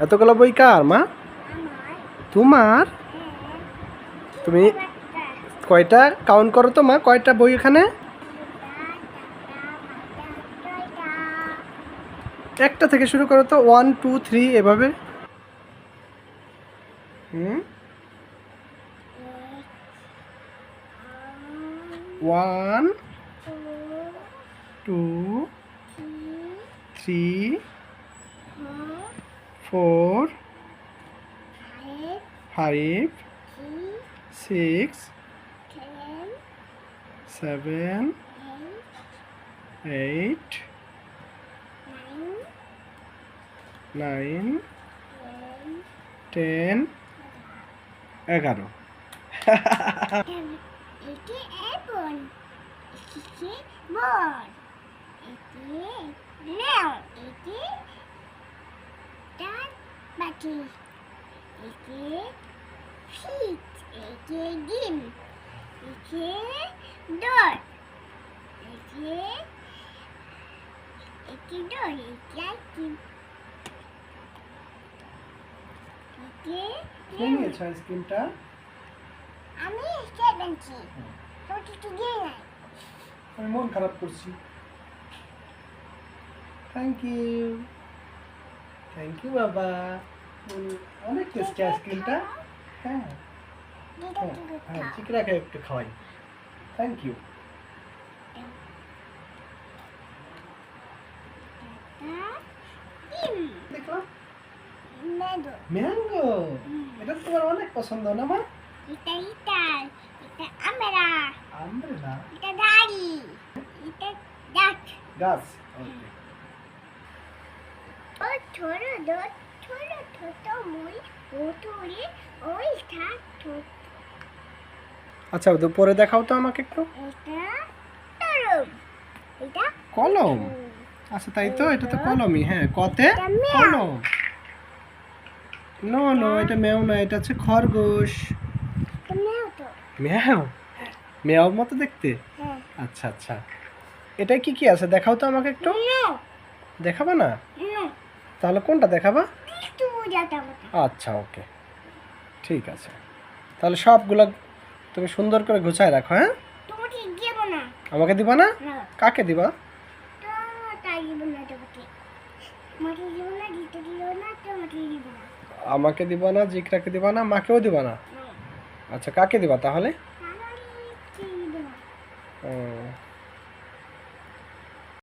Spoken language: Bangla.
এতগুলো বই কার, মা? তোমার? তুমি কয়টা কাউন্ট করো তো, মা? কয়টা বই এখানে? একটা থেকে শুরু করো তো ওয়ান টু থ্রি এভাবে। হুম? One two three four five six seven eight nine ten এগারো। এটি বল এটি বাটি এটি ফিট এটি ডিম এটি ডর এটি এটি ডর এটি আইসক্রিম এটি কে নিয়েছো আইসক্রিমটা আমি সেভেন্টি তোর কিছু দিয়ে নাই আমি মন খারাপ করছি থ্যাংক ইউ থ্যাংক ইউ বাবা আইসক্রিমটা হ্যাঁ। হ্যাঁ তুই হ্যাঁ চিকরাকে একটু খাওয়াই। থ্যাংক ইউ দেখলাম ম্যাঙ্গো এটা তোমার অনেক পছন্দ না মা? এটা ইটাল এটা আমরা। আমব্রেলা এটা দাড়ি এটা ডাক গাছ ওকে ও ছোট দোট ছোট ছোট মুই ওটুরি ওই থাক আচ্ছা দুপুরে দেখাও তো আমাকে একটু। কলম। আচ্ছা তাই তো? এটা তো কলমই হ্যাঁ। কতে। কলম। নো নো এটা মেও না এটা হচ্ছে খরগোশ। মেয়াও মেয়াও মতো দেখতে? আচ্ছা আচ্ছা। এটা কি কি আছে? দেখাও তো আমাকে একটু। দেখাবা না। তাহলে কোনটা দেখাবা? একটু যাতা মতো আচ্ছা ওকে। ঠিক আছে। তাহলে সবগুলো তুমি সুন্দর করে গুছায় রাখো হ্যাঁ? তোমাকে দেব না। আমাকে দিবা না? কাকে দিবা? আমাকে দিবা না। জিকরাকে দিবা না মাকেও দিবা না? আচ্ছা কাকে দিবা তাহলে? ও।